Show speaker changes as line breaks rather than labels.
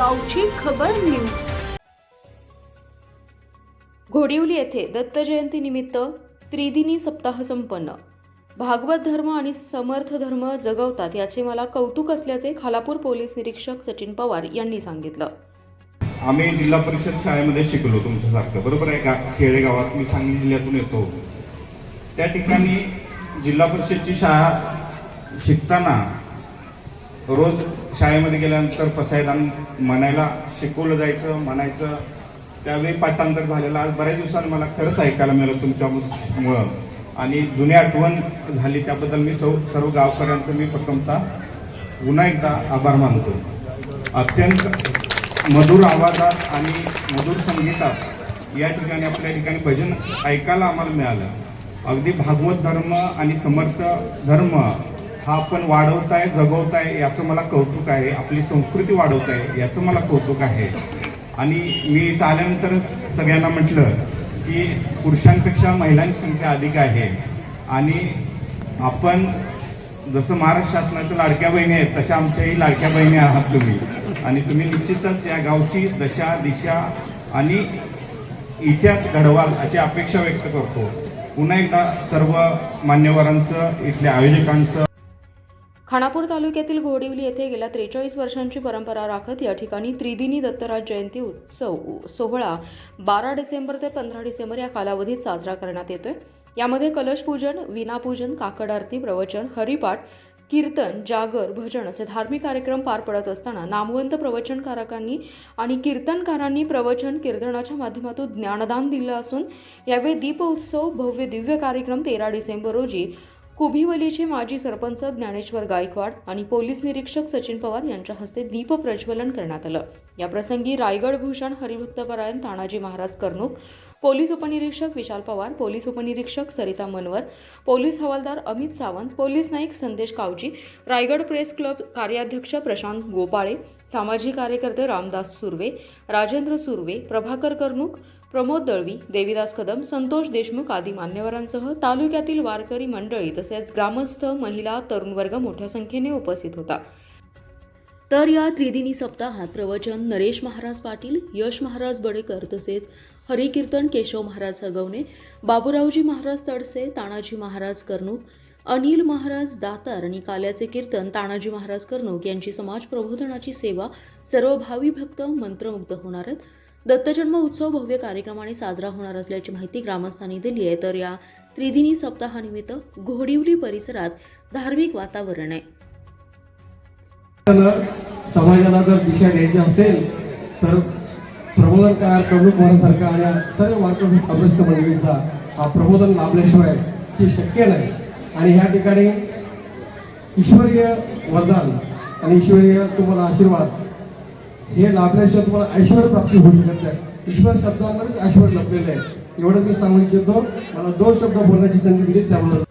गावची खबर न्यूज. घोडिवली येथे दत्त जयंतीनिमित्त त्रिदिनी सप्ताह संपन्न. भागवत धर्म आणि समर्थ धर्म जगवतात याचे मला कौतुक असल्याचे खालापूर पोलीस निरीक्षक सचिन पवार यांनी सांगितलं.
आम्ही जिल्हा परिषद शाळेमध्ये शिकलो तुमच्यासारखं. बरोबर आहे का? खेडेगावात मी सांगली जिल्ह्यातून येतो. त्या ठिकाणी जिल्हा परिषदची शाळा शिकताना रोज शाळेमध्ये गेल्यानंतर पसायदान म्हणायला शिकवलं जायचं म्हणायचं. त्यावेळी पाठांतर झालेलं आज बऱ्याच दिवसांनी मला खरंच ऐकायला मिळालं तुमच्यामुळं आणि जुनी आठवण झाली त्याबद्दल मी सौ सर्व गावकऱ्यांचं मी प्रथमतः पुन्हा एकदा आभार मानतो. अत्यंत मधुर आवाजात आणि मधुर संगीतात या ठिकाणी आपल्या ठिकाणी भजन ऐकायला आम्हाला मिळालं. अगदी भागवत धर्म आणि समर्थ धर्म हा आपण वाढवताय जगवताय याचं मला कौतुक आहे. आपली संस्कृती वाढवताय याचं मला कौतुक आहे. आणि मी इथं आल्यानंतर सगळ्यांना म्हटलं की पुरुषांपेक्षा महिलांची संख्या अधिक आहे. आणि आपण जसं महाराष्ट्र शासनाच्या लाडक्या बहिणी आहेत तशा आमच्याही लाडक्या बहिणी आहात तुम्ही. आणि तुम्ही निश्चितच या गावची दशा दिशा आणि इतिहास घडवाल अशी अपेक्षा व्यक्त करतो. पुन्हा एकदा सर्व मान्यवरांचं इथल्या आयोजकांचं
खानापूर तालुक्यातील घोडिवली येथे गेल्या त्रेचाळीस वर्षांची परंपरा राखत या ठिकाणी त्रिदिनी दत्तराज जयंती उत्सव सोहळा बारा डिसेंबर ते पंधरा डिसेंबर या कालावधीत साजरा करण्यात येतोय. यामध्ये कलशपूजन विनापूजन काकड आरती प्रवचन हरिपाठ कीर्तन जागर भजन असे धार्मिक कार्यक्रम पार पडत असताना नामवंत प्रवचनकारकांनी आणि कीर्तनकारांनी प्रवचन कीर्तनाच्या माध्यमातून ज्ञानदान दिलं असून यावेळी दीपोत्सव भव्य दिव्य कार्यक्रम तेरा डिसेंबर रोजी कुभिवलीचे माजी सरपंच ज्ञानेश्वर गायकवाड आणि पोलीस निरीक्षक सचिन पवार यांच्या हस्ते दीप प्रज्वलन करण्यात आलं. याप्रसंगी रायगड भूषण हरिभक्तपरायण तानाजी महाराज कर्णूक पोलीस उपनिरीक्षक विशाल पवार पोलीस उपनिरीक्षक सरिता मनवर पोलीस हवालदार अमित सावंत पोलीस नाईक संदेश कावजी रायगड प्रेस क्लब कार्याध्यक्ष प्रशांत गोपाळे सामाजिक कार्यकर्ते रामदास सुर्वे राजेंद्र सुर्वे प्रभाकर कर्णूक प्रमोद दळवी देवीदास कदम संतोष देशमुख आदी मान्यवरांसह तालुक्यातील वारकरी मंडळी तसेच ग्रामस्थ महिला तरुण वर्ग मोठ्या संख्येने उपस्थित होता. तर या त्रिदिनी सप्ताहात प्रवचन नरेश महाराज पाटील यश महाराज बडेकर तसेच हरिकीर्तन केशव महाराज हगवणे बाबूरावजी महाराज तडसे तानाजी महाराज कर्णूक अनिल महाराज दातार आणि काल्याचे कीर्तन तानाजी महाराज कर्णूक यांची समाज प्रबोधनाची सेवा सर्व भावी भक्त मंत्रमुग्ध होणार आहेत दत्तजन्म उत्सव भव्य कार्यक्रमाने साजरा होणार असल्याची माहिती ग्रामस्थांनी दिली आहे. तर या त्रिदिनी सप्ताहानिमित्त घोडिवली परिसरात धार्मिक वातावरण आहे.
समाजाला जर दिशा द्यायची असेल तर प्रबोधनकार प्रमुख वारासारखा आणि सर्व वारकरी अभ्यस्त मंडळींचा हा प्रबोधन लाभल्याशिवाय ते शक्य नाही. आणि ह्या ठिकाणी ईश्वरीय वरदान आणि ईश्वरीय तुम्हाला आशीर्वाद हे लाभल्याशिवाय तुम्हाला ऐश्वर प्राप्ती होऊ शकत नाही. ईश्वर शब्दावरच ऐश्वर लपलेलं आहे एवढं मी सांगू इच्छितो. मला दोन शब्द बोलण्याची संधी दिली त्यामुळे